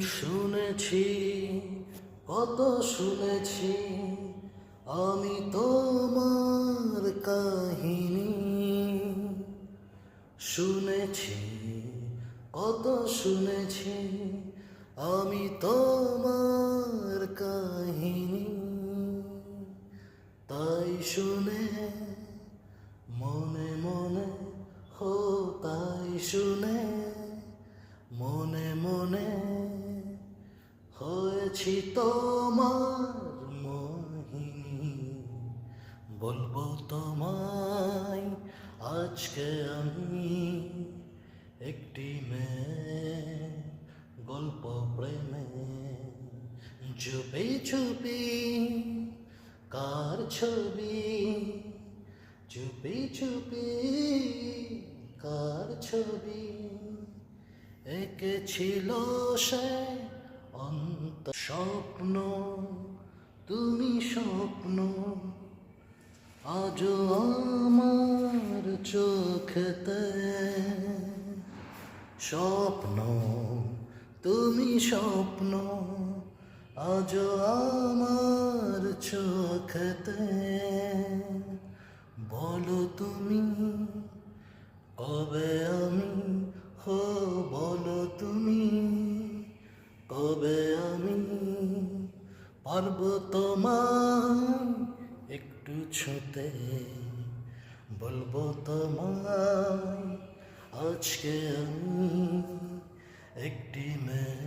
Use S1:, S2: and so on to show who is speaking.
S1: শুনেছি, কত শুনেছি, আমি তোমার কাহিনী। শুনেছি, কত শুনেছি, আমি তোমার কাহিনী। তাই শুনে মনে মনে হো তাই শুনে হয়েছি তোমার মোহিনী বলব তোমায়, আজকে আমি একটি মেয়ে গল্প প্রেমে চুপি চুপি কার ছবি? চুপি চুপি কার ছবি? একে ছিল সে অন্ত স্বপ্ন তুমি স্বপ্ন। আজ আমার চোখেতে স্বপ্ন, তুমি স্বপ্ন। আজ আমার চোখেতে বলো তুমি, কবে আমি হো বলো তুমি। কবে আমি পারব তোমায় একটু ছুতে। বলব তোমায় আজকে আমি একটি মেয়ে।